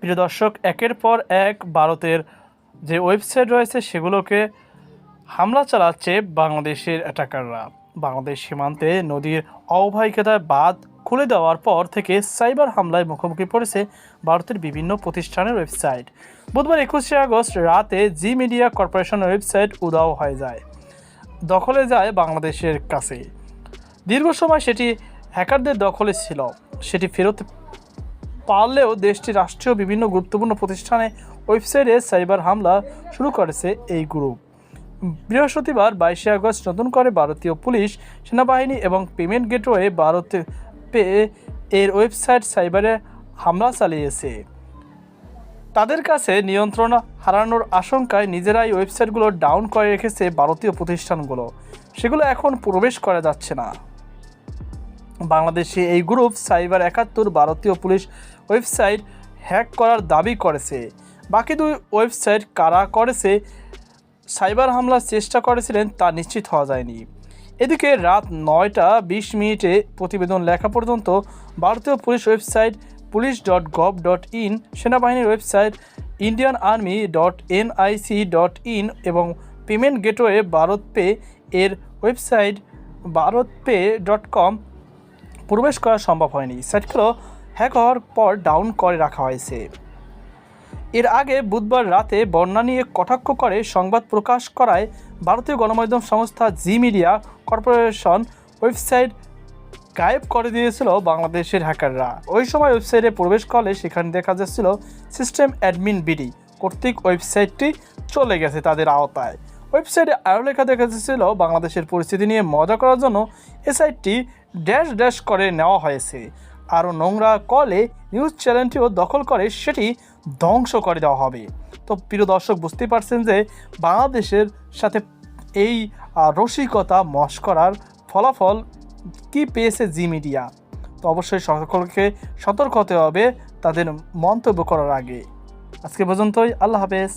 প্রিয় দর্শক, একের পর এক ভারতের যে ওয়েবসাইট রয়েছে, সেগুলোকে হামলা চালাচ্ছে বাংলাদেশের অ্যাটাকাররা। বাংলাদেশ সীমান্তে নদীর অববাহিকাতায় বাঁধ খুলে দেওয়ার পর থেকে সাইবার হামলায় মুখোমুখি পড়েছে ভারতের বিভিন্ন প্রতিষ্ঠানের ওয়েবসাইট। বুধবার একুশে আগস্ট রাতে জি মিডিয়া কর্পোরেশনের ওয়েবসাইট উদাও হয়ে যায়, দখলে যায় বাংলাদেশের কাছে। দীর্ঘ সময় সেটি হ্যাকারদের দখলে ছিল, সেটি ফেরত পারলেও দেশটির রাষ্ট্রীয় বিভিন্ন গুরুত্বপূর্ণ প্রতিষ্ঠানে ওয়েবসাইটে সাইবার হামলা শুরু করেছে এই গ্রুপ। বৃহস্পতিবার বাইশে আগস্ট নতুন করে ভারতীয় পুলিশ, সেনাবাহিনী এবং পেমেন্ট গেটওয়ে ভারত পে এর ওয়েবসাইট সাইবারে হামলা চালিয়েছে। তাদের কাছে নিয়ন্ত্রণ হারানোর আশঙ্কায় নিজেরাই ওয়েবসাইটগুলো ডাউন করে রেখেছে ভারতীয় প্রতিষ্ঠানগুলো। সেগুলো এখন প্রবেশ করা যাচ্ছে না। বাংলাদেশে এই গ্রুপ সাইবার একাত্তর ভারতীয় পুলিশ ওয়েবসাইট হ্যাক করার দাবি করেছে। বাকি দুই ওয়েবসাইট কারা করেছে, সাইবার হামলার চেষ্টা করেছিলেন তা নিশ্চিত হওয়া যায়নি। এদিকে রাত নয়টা বিশ মিনিটে প্রতিবেদন লেখা পর্যন্ত ভারতীয় police website police dot gov dot in, সেনাবাহিনীর website Indian army dot NIC dot in এবং পেমেন্ট গেটওয়ে ভারত পে এর website Bharat pay dot com প্রবেশ করা সম্ভব হয়নি। সাইটগুলো হ্যাক হওয়ার পর ডাউন করে রাখা হয়েছে। এর আগে বুধবার রাতে বন্যা নিয়ে কটাক্ষ করে সংবাদ প্রকাশ করায় ভারতীয় গণমাধ্যম সংস্থা জি মিডিয়া কর্পোরেশন ওয়েবসাইট গায়েব করে দিয়েছিল বাংলাদেশের হ্যাকাররা। ওই সময় ওয়েবসাইটে প্রবেশ করলে সেখানে দেখা যাচ্ছিল সিস্টেম অ্যাডমিন বিডি কর্তৃক ওয়েবসাইটটি চলে গেছে তাদের আওতায়। ওয়েবসাইটে আরও লেখা দেখা যাচ্ছিল বাংলাদেশের পরিস্থিতি নিয়ে মজা করার জন্য এ সাইটটি ড্যাশ ড্যাশ করে নেওয়া হয়েছে। আরও নোংরা কলে নিউজ চ্যানেলটিও দখল করে, সেটি ধ্বংস করে দেওয়া হবে। তো প্রিয় দর্শক, বুঝতেই পারছেন যে বাংলাদেশের সাথে এই রসিকতা মস্করার ফলাফল কি পেয়েছে জি মিডিয়া? তো অবশ্যই সকলকে সতর্ক হতে হবে তাদের মন্তব্য করার আগে। আজকে পর্যন্তই, আল্লাহ হাফেজ।